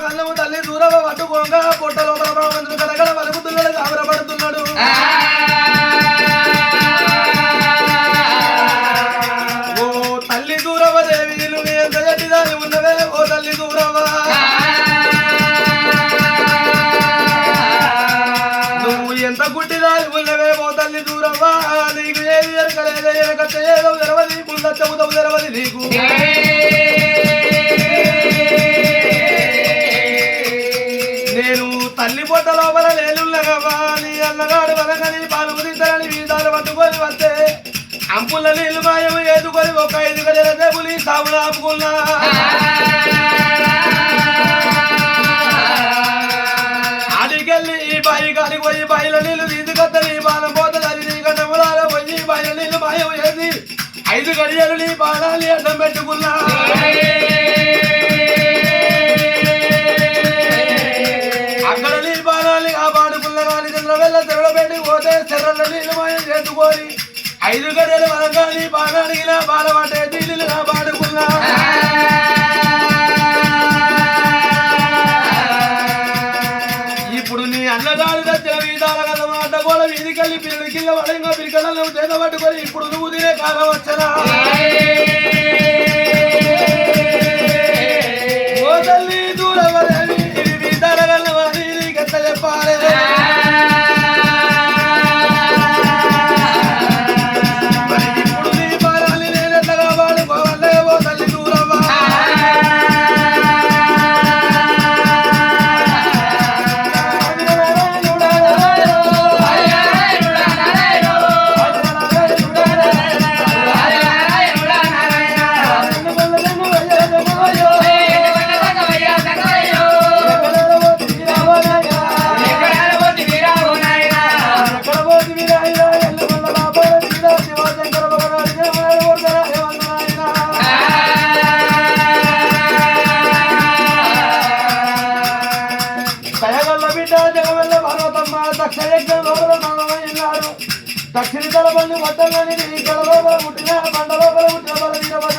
కన్నము తల్లి దూరవ పట్టుకోగా పొట్ట లోపల బామంతుడు కడగడ వలుకుతున్నాడు కాబరపడుతున్నాడు ఓ తల్లి దూరవ దేవి నువ్వు ఎంత గట్టిదాని ఉన్నవే ఓ తల్లి దూరవ. నువ్వు ఎంత గుడ్డిదాని ఉన్నవే ఓ తల్లి దూరవ. నీకు ఏది ఎరకలేదే ఎరకచ్చ ఏదో తెరవది ముందచ్చముదవు తెరవది నీకు. వీధాలు అంపుల నీళ్ళు మాయం ఏదుకొని ఒక ఐదు గడిల ఆపుకున్నా. ఆడికెళ్ళి ఈ బాయి కాడికి పోయి బాయిల నీళ్ళు తీసుకొత్తని బాణం పోతుంది అది నీ గడ్డములాల పోయి బాయిల నీళ్ళు మాయం చేసి ఐదు గడియలు నీ బాణాలి అడ్డం పెట్టుకున్నా. అక్కడ నీ బాణాలి కాపాడుకున్న కానీ చంద్రవెల్ల తెరడబెట్టి పోతే చెర్రల నీళ్ళు మాయం చేసుకొని ఐదు గడియలు వరంగా బాణానికి నా బాణ పట్టే నా కాపాడుకున్నా ఇప్పుడు నీ అన్నదాలు తెచ్చిన వీధాల కదా మాట కూడా వీధికెళ్ళి పిల్లడి కింద వడంగా పిరికలను చేత పట్టుకొని ఇప్పుడు నువ్వు తినే కాలం వచ్చరా దక్షిణ తల బండి మొత్తంలోని ఇక్కడ లోపల పుట్టిన పంట లోపల పుట్టిన బల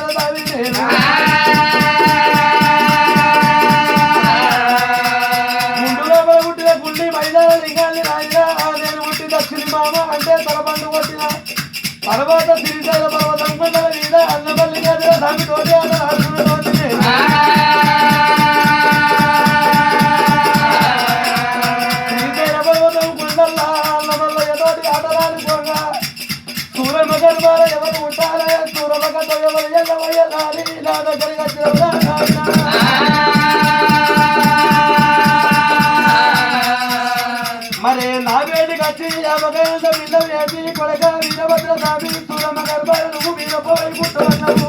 మరే నా వేడికి వచ్చి యాభగంట విన్న వేసి కొడక వీరభద్ర స్వామి సూరమ గర్భాల నువ్వు వీరపోయి పుట్టవన్నావు.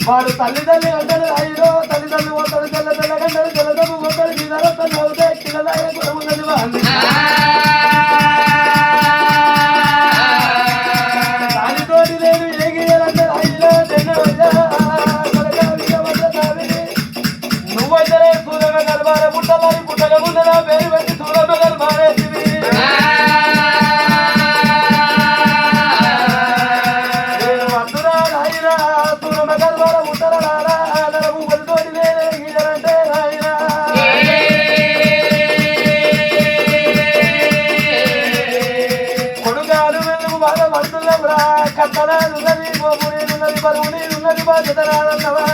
వాడు తల్లిదండ్రులు అంటారు అయ్యో తల్లిదండ్రులు పోతాడు తెల్ల తెల్ల గంటలు తెల్లదమ్ము పోతాడు మీ నరత నవ్వుతే కిందలాగే కూడా ఉన్నది పడుతున్నప్పుడు కట్టడాలు ఉన్నది గోపురి ఉన్నది పరువు ఉన్నది బాధ్యత రాదన్నవా?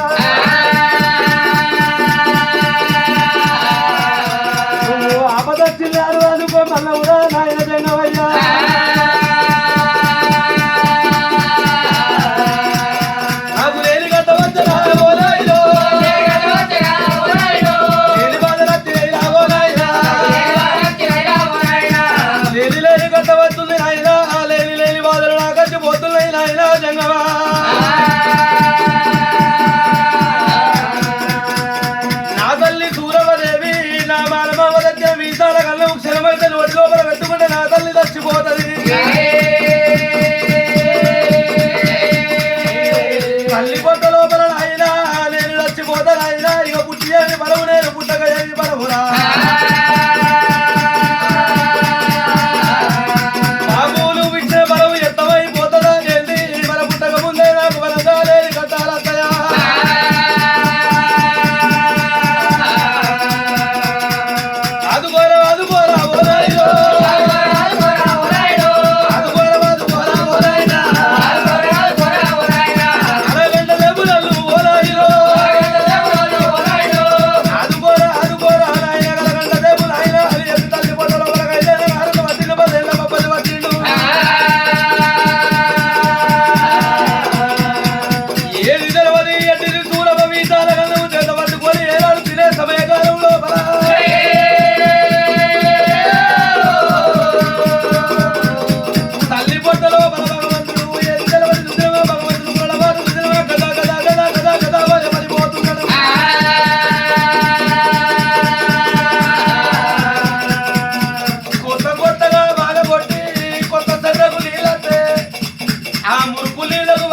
புதிலும்